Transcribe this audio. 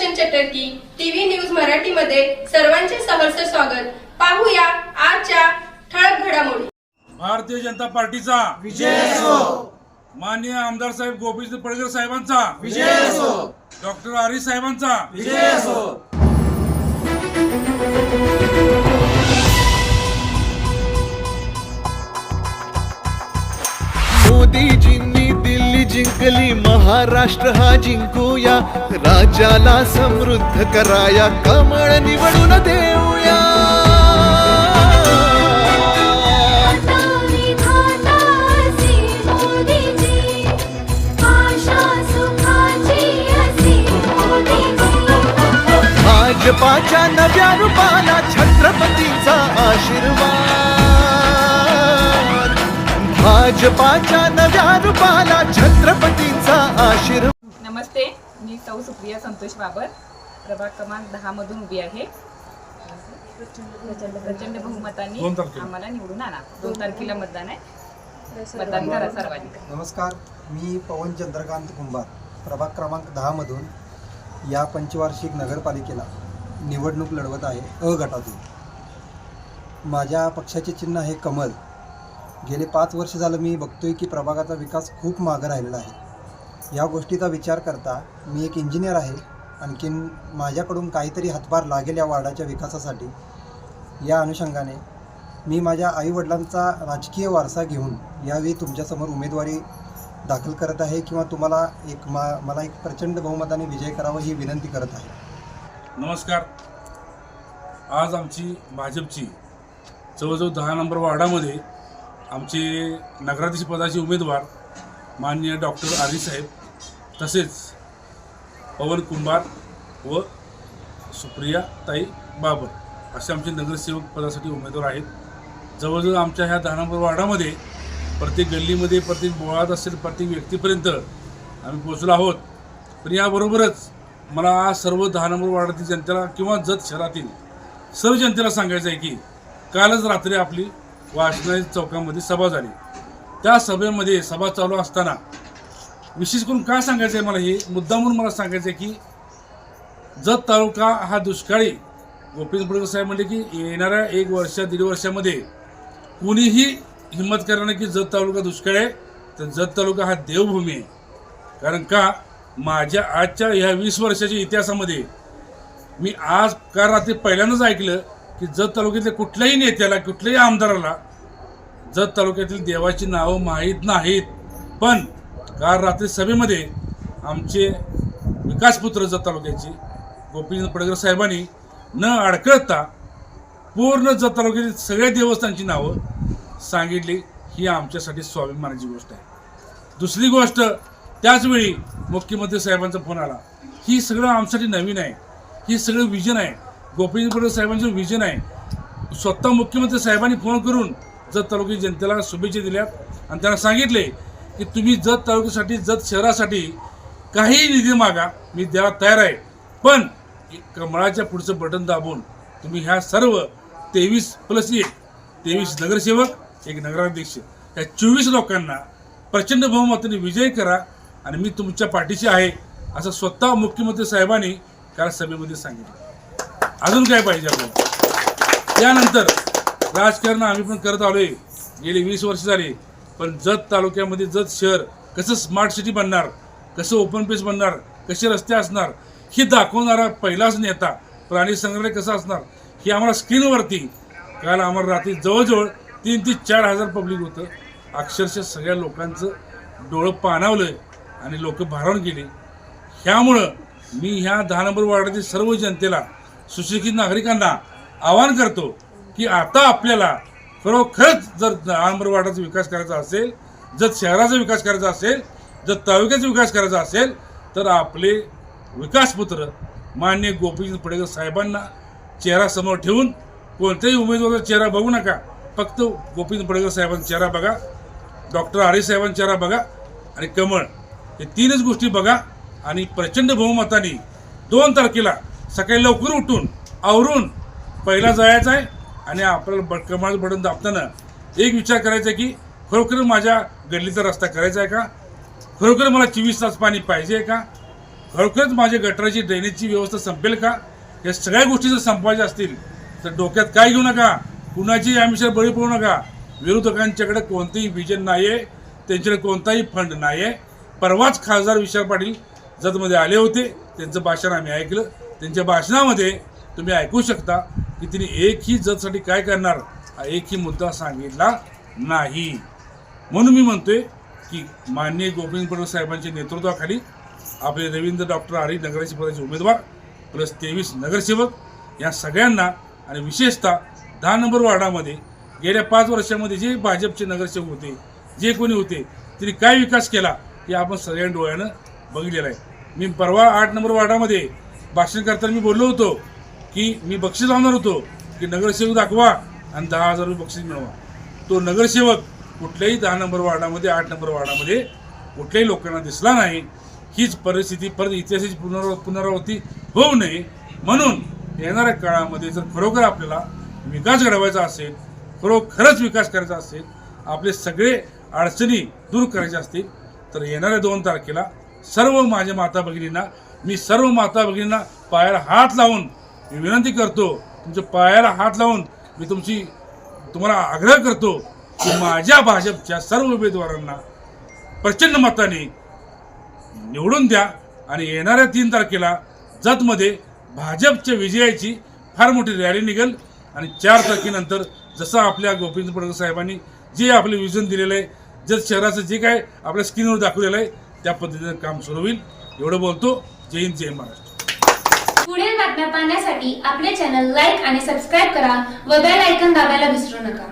Sudarshan Chatarki TV news मराठीमध्ये सर्वांचे सहर्ष स्वागत. पाहूया आजच्या ठळक घडामोडी. भारतीय जनता पार्टीचा विजय असो. माननीय आमदार साहेब गोपीचंद पडळकर साहेबांचा विजय असो. डॉक्टर आरी साहेबांचा विजय जिंकली महाराष्ट्र हा जिंकूया. राज्याला समृद्ध कराया कमळ निवडून देऊया. भाजपाच्या नव्या रूपाला छत्रपतीचा आशीर्वाद. भाजपाच्या नव्या रूपाला छत्रपतीचा आशीर्वाद. नमस्ते मी सौ सुप्रिया संतोष बाबर. प्रभाग क्रमांक दहा मधून उभी आहे. प्रचंड प्रचंड बहुमतांनी. आम्हाला निवडून आणा. दोन तारखेला मतदान आहे. मतदान करा सर्वांनी. नमस्कार मी पवन चंद्रकांत कुंभार. प्रभाग क्रमांक दहामधून या पंचवार्षिक नगरपालिकेला निवडणूक लढवत आहे अ गटातून. माझ्या पक्षाचे चिन्ह आहे कमल. गेले पाच वर्ष झालं मी बघतोय की प्रभागाचा विकास खूप मागं राहिलेला आहे. या गोष्टीचा विचार करता मी एक इंजिनियर आहे. आणखीन माझ्याकडून काहीतरी हातभार लागेल या वार्डाच्या विकासासाठी. या अनुषंगाने मी माझ्या आईवडिलांचा राजकीय वारसा घेऊन यावेळी तुमच्यासमोर उमेदवारी दाखल करत आहे किंवा तुम्हाला एक मा मला एक प्रचंड बहुमताने विजय करावा ही विनंती करत आहे. नमस्कार. आज आमची भाजपची जवळजवळ दहा नंबर वार्डामध्ये आमचे नगराधीश पदाचे उमेदवार माननीय डॉक्टर आरी साहेब तसेच पवन कुंभार व सुप्रिया ताई बाबर असे आमचे नगरसेवक पदासाठी उमेदवार आहेत. जवळजवळ आमच्या ह्या दहा नंबर वार्डामध्ये प्रत्येक गल्लीमध्ये प्रत्येक बोळात असेल प्रत्येक व्यक्तीपर्यंत आम्ही पोचलो आहोत. पण याबरोबरच मला सर्व दहा नंबर वार्डातील जनतेला किंवा जत शहरातील सर्व जनतेला सांगायचं आहे की कालच रात्री आपली वाचनाई चौकामध्ये सभा झाली. त्या सभेमध्ये सभा चालू असताना विशेष करून काय सांगायचं आहे मला हे? मुद्दा म्हणून मला सांगायचं आहे की जत तालुका हा दुष्काळी. गोपीन पडकर साहेब म्हणले की येणाऱ्या एक वर्ष दीड वर्षामध्ये कुणीही हिंमत करणार नाही की जत तालुका दुष्काळ आहे. तर जत तालुका हा देवभूमी आहे. कारण का? माझ्या आजच्या ह्या वीस वर्षाच्या इतिहासामध्ये मी आज का रात्री पहिल्यांदाच ऐकलं की जत तालुक्यातल्या कुठल्याही नेत्याला कुठल्याही आमदाराला जत तालुक्यातील देवाची नावं माहीत नाहीत. पण काल रात्री सभेमध्ये आमचे विकासपुत्र जत तालुक्याचे गोपीचंद पडगर साहेबांनी न अडकळता पूर्ण जत तालुक्यातील सगळ्या देवस्थानची नावं सांगितली. ही आमच्यासाठी स्वाभिमानाची गोष्ट आहे. दुसरी गोष्ट त्याचवेळी मुख्यमंत्री साहेबांचा फोन आला. ही सगळं आमच्यासाठी नवीन आहे. ही सगळं विजन आहे. गोपीनाथ साहेबांचं विजन आहे. स्वतः मुख्यमंत्री साहेबांनी फोन करून जत तालुक्याच्या जनतेला शुभेच्छा दिल्यात. आणि त्यांना सांगितले की तुम्ही जत तालुक्यासाठी जत शहरासाठी काही निधी मागा मी द्यायला तयार आहे. पण एक कमळाच्या पुढचं बटन दाबून तुम्ही ह्या सर्व तेवीस प्लस एक तेवीस नगरसेवक एक नगराध्यक्ष या चोवीस लोकांना प्रचंड बहुमताने विजय करा आणि मी तुमच्या पाठीशी आहे असं स्वतः मुख्यमंत्री साहेबांनी काल सभेमध्ये सांगितलं. अजून काय पाहिजे आपल्याला? त्यानंतर राजकारण आम्ही पण करत आलोय. गेली वीस वर्ष झाली. पण जत तालुक्यामध्ये जत शहर कसं स्मार्ट सिटी बनणार? कसं ओपन पेस बनणार? कसे रस्ते असणार? हे दाखवणारा पहिलाच नेता प्राणी संग्रहालय कसं असणार? हे आम्हाला स्क्रीनवरती काल आम्हाला रात्री जवळजवळ तीन ते चार हजार पब्लिक होतं. अक्षरशः सगळ्या लोकांचं डोळं पाणावलं आणि लोक भारावून गेले. ह्यामुळं मी ह्या दहा नंबर वार्डातील सर्व जनतेला सुशिक्षित नागरिकांना आवाहन करतो की आता आपल्याला खरोखरच जर आंबरवाडाचा विकास करायचा असेल जर शहराचा विकास करायचा असेल जर तालुक्याचा विकास करायचा असेल तर आपले विकासपुत्र मान्य गोपीचंद पडेकर साहेबांना चेहरा समोर ठेवून कोणत्याही उमेदवाराचा चेहरा बघू नका. फक्त गोपीचंद पडेकर साहेबांचा चेहरा बघा. डॉक्टर आरे साहेबांचा चेहरा बघा आणि कमळ. हे तीनच गोष्टी बघा आणि प्रचंड बहुमताने दोन तारखेला सकाळी लवकर उठून आवरून पहिला जायचं आहे आणि आपल्याला बड कमाळ बटन दाबताना एक विचार करायचा आहे की खरोखर माझ्या गल्लीचा रस्ता करायचा आहे का? खरोखर मला चोवीस तास पाणी पाहिजे आहे का? खरोखरच माझ्या गटराची ड्रेनेजची व्यवस्था संपेल का? या सगळ्या गोष्टी जर संपवायच्या असतील तर डोक्यात काय घेऊ नका? कुणाची आमिषात बळी पडू नका. विरोधकांच्याकडे कोणतेही विजन नाही आहे त्यांच्याकडे कोणताही फंड नाही आहे परवाच खासदार विशाल पाटील जतमध्ये आले होते. त्यांचं भाषण आम्ही ऐकलं. त्यांच्या भाषणामध्ये तुम्ही ऐकू शकता की तिने एकही जतसाठी काय करणार हा एकही मुद्दा सांगितला नाही. म्हणून मी म्हणतोय की माननीय गोविंद पडवळ साहेबांच्या नेतृत्वाखाली आपले रवींद्र डॉक्टर हरी नगराची पदाचे उमेदवार प्लस तेवीस नगरसेवक या सगळ्यांना आणि विशेषतः दहा नंबर वार्डामध्ये गेल्या पाच वर्षामध्ये जे भाजपचे नगरसेवक होते जे कोणी होते त्यांनी काय विकास केला हे आपण सगळ्या डोळ्यानं बघितलेलं आहे. मी परवा आठ नंबर वार्डामध्ये भाषण करताना मी बोललो होतो की मी बक्षीस लावणार होतो की नगरसेवक दाखवा आणि दहा हजार रुपये बक्षीस मिळवा. तो नगरसेवक कुठल्याही दहा नंबर वार्डामध्ये आठ नंबर वार्डामध्ये कुठल्याही लोकांना दिसला नाही. हीच परिस्थिती परत इतिहासाची पुनराव पुनरावृत्ती होऊ नये. म्हणून येणाऱ्या काळामध्ये जर खरोखर आपल्याला विकास घडवायचा असेल खरोखरच विकास करायचा असेल आपले सगळे अडचणी दूर करायच्या असतील तर येणाऱ्या दोन तारखेला सर्व माझ्या माता भगिनींना मी सर्व माता भगिनींना पायाला हात लावून मी विनंती करतो तुमच्या पायाला हात लावून मी तुमची तुम्हाला आग्रह करतो की माझ्या भाजपच्या सर्व उमेदवारांना प्रचंड मताने निवडून द्या आणि येणाऱ्या तीन तारखेला जतमध्ये भाजपच्या विजयाची फार मोठी रॅली निघेल. आणि चार तारखेनंतर जसं आपल्या गोपीचंद पडकर साहेबांनी जे आपले विजन दिलेलं आहे जत शहराचं जे काय आपल्या स्क्रीनवर दाखवलेलं आहे त्या पद्धतीनं काम सुरू होईल. एवढं बोलतो. जय हिंद जय महाराष्ट्र. पुढील बातम्या पाहण्यासाठी आपले चॅनल लाईक आणि सबस्क्राईब करा व बेल ऐकन दाबायला विसरू नका.